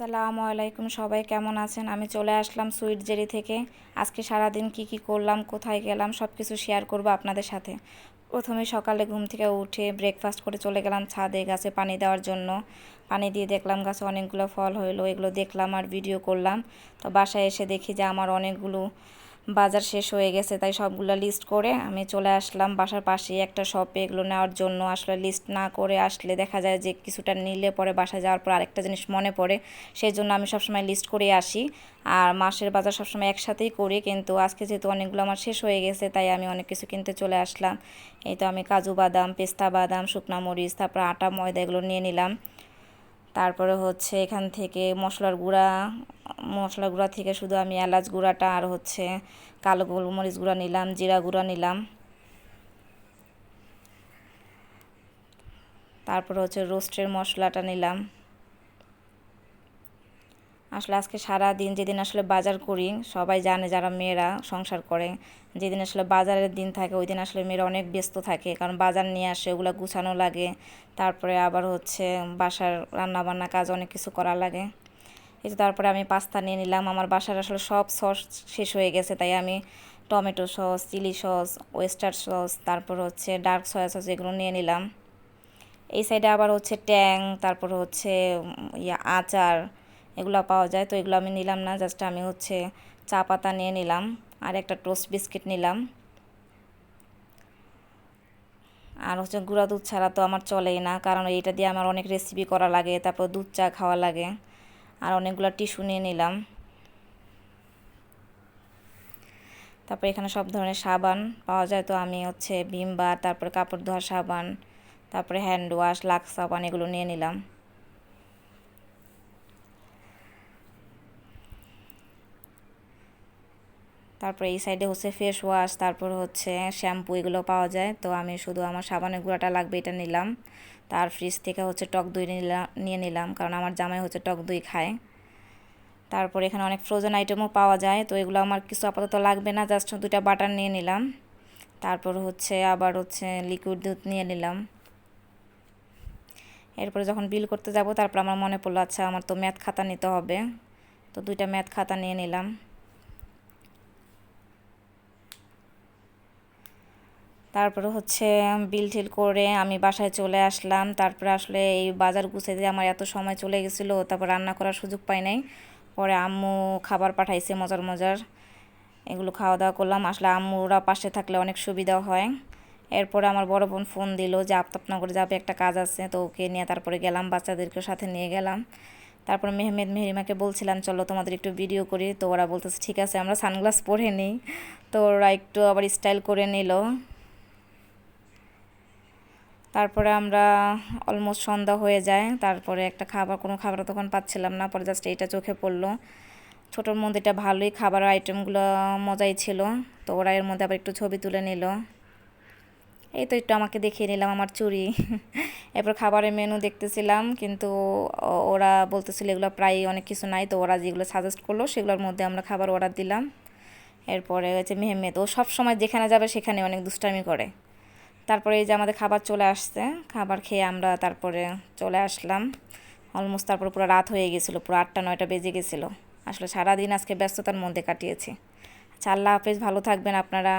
আসসালামু আলাইকুম, সবাই কেমন আছেন? আমি চলে আসলাম সুইট জেরি থেকে। আজকে সারাদিন কি কি করলাম, কোথায় গেলাম সব কিছু শেয়ার করব আপনাদের সাথে। প্রথমে সকালে ঘুম থেকে উঠে ব্রেকফাস্ট করে চলে গেলাম ছাদে গাছে পানি দেওয়ার জন্য। পানি দিয়ে দেখলাম গাছে অনেকগুলো ফল হইল, এগুলো দেখলাম আর ভিডিও করলাম। তো বাসায় এসে দেখি যে আমার অনেকগুলো বাজার শেষ হয়ে গেছে, তাই সবগুলো লিস্ট করে আমি চলে আসলাম বাসার পাশেই একটা শপে এগুলো নেওয়ার জন্য আসলে লিস্ট না করে আসলে দেখা যায় যে কিছুটা নিলে পরে বাসায় যাওয়ার পর আরেকটা জিনিস মনে পড়ে সেই জন্য আমি সবসময় লিস্ট করে আসি। আর মাসের বাজার সবসময় একসাথেই করি, কিন্তু আজকে যেহেতু অনেকগুলো আমার শেষ হয়ে গেছে, তাই আমি অনেক কিছু কিনতে চলে আসলাম। এই তো আমি কাজু বাদাম, পেস্তা বাদাম, শুকনা মরিচ, তারপর আটা, ময়দা এগুলো নিয়ে নিলাম। তারপরে হচ্ছে এখান থেকে মশলার গুঁড়া মশলার গুঁড়া থেকে শুধু আমি এলাচ গুঁড়াটা আর হচ্ছে কালো গোলমরিচ গুঁড়া নিলাম, জিরা গুঁড়া নিলাম। তারপর হচ্ছে রোস্টের মশলাটা নিলাম। আসলে আজকে সারা দিন যেদিন আসলে বাজার করি, সবাই জানে যারা মেয়েরা সংসার করে, যেদিন আসলে বাজারের দিন থাকে ওই দিন আসলে মেয়েরা অনেক ব্যস্ত থাকে, কারণ বাজার নিয়ে আসে, ওগুলো গুছানো লাগে, তারপরে আবার হচ্ছে বাসার রান্নাবান্না কাজ অনেক কিছু করা লাগে। এই তো তারপরে আমি পাস্তা নিয়ে নিলাম। আমার বাসার আসলে সব সস শেষ হয়ে গেছে, তাই আমি tomato sauce, chilli sauce, oyster sauce, তারপর হচ্ছে ডার্ক সয়া সস এগুলো নিয়ে নিলাম। এই সাইডে আবার হচ্ছে ট্যাং, তারপর হচ্ছে ইয়া আচার এগুলো পাওয়া যায়। তো এগুলো আমি নিলাম না, জাস্ট আমি হচ্ছে চা পাতা নিয়ে নিলাম আর একটা টোস্ট বিস্কিট নিলাম। আর হচ্ছে গুঁড়া দুধ ছাড়া তো আমার চলেই না, কারণ এইটা দিয়ে আমার অনেক রেসিপি করা লাগে, তারপর দুধ চা খাওয়া লাগে। আর অনেকগুলো টিস্যু নিয়ে নিলাম। তারপর এখানে সব ধরনের সাবান পাওয়া যায়। তো আমি হচ্ছে ভিম বার, তারপরে কাপড় ধোয়ার সাবান, তারপরে হ্যান্ড ওয়াশ, লাক্স সাবান এগুলো নিয়ে নিলাম। তারপরে এই সাইডে হচ্ছে ফেস ওয়াশ তারপর হচ্ছে শ্যাম্পু এগুলো পাওয়া যায়। তো আমি শুধু আমার সাবানের গুঁড়াটা লাগবে, এটা নিলাম। তার ফ্রিজ থেকে হচ্ছে টক দই নিলাম নিয়ে নিলাম, কারণ আমার জামাই হচ্ছে টক দই খায়। তারপর এখানে অনেক ফ্রোজেন আইটেমও পাওয়া যায়, তো এগুলো আমার কিছু আপাতত লাগবে না জাস্ট দুইটা বাটার নিয়ে নিলাম। তারপর হচ্ছে আবার হচ্ছে লিকুইড দুধ নিয়ে নিলাম। এরপরে যখন বিল করতে যাব, তারপর আমার মনে পড়ল আচ্ছা আমার তো ম্যাথ খাতা নিতে হবে। তো দুইটা ম্যাথ খাতা নিয়ে নিলাম। তারপরে হচ্ছে বিল টিল করে আমি বাসায় চলে আসলাম। তারপরে আসলে এই বাজার গুছাইতে আমার এত সময় চলে গেছিল, তারপর রান্না করার সুযোগ পাই নাই। পরে আম্মু খাবার পাঠাইছে মজার মজার, এগুলো খাওয়া দাওয়া করলাম। আসলে আম্মুরা পাশে থাকলে অনেক সুবিধা হয়। এরপরে আমার বড় বোন ফোন দিল যে করে যাবে, একটা কাজ আছে, তো ওকে নিয়ে তারপরে গেলাম বাচ্চাদেরকে সাথে নিয়ে গেলাম। তারপর মেহমেদ মেহরিমাকে বলছিলাম, চলো তোমাদের একটু ভিডিও করি। তো ওরা বলতেছে, ঠিক আছে, আমরা সানগ্লাস পরে নিই। তো ওরা একটু আবার স্টাইল করে নিল। তারপরে আমরা অলমোস্ট সন্ধ্যা হয়ে যায়। তারপরে একটা খাবার, কোনো খাবার তখন পাচ্ছিলাম না, পরে জাস্ট এইটা চোখে পড়ল। ছোটোর মন্দিরটা ভালোই খাবার আইটেমগুলো মজাই ছিল, তো ওরা এর মধ্যে আবার একটু ছবি তুলে নিল। এই তো একটু আমাকে দেখিয়ে নিলাম আমার চুরি। এরপর খাবারের মেনু দেখতেছিলাম, কিন্তু ওরা বলতেছিল এগুলো প্রায় অনেক কিছু নাই, তো ওরা যেগুলো সাজেস্ট করল সেগুলোর মধ্যে আমরা খাবার অর্ডার দিলাম। এরপরে হচ্ছে মেহমেদ, ও সব সময় যেখানে যাবে সেখানে অনেক দুষ্টামি করে। তারপরে এই যে আমাদের খাবার চলে আসছে, খাবার খেয়ে আমরা তারপরে চলে আসলাম। অলমোস্ট তারপরে পুরো রাত হয়ে গেছিল, পুরো আটটা, নয়টা বেজে গেছিল। আসলে সারাদিন আজকে ব্যস্ততার মধ্যে কাটিয়েছি। আচ্ছা আল্লাহ হাফেজ, ভালো থাকবেন আপনারা।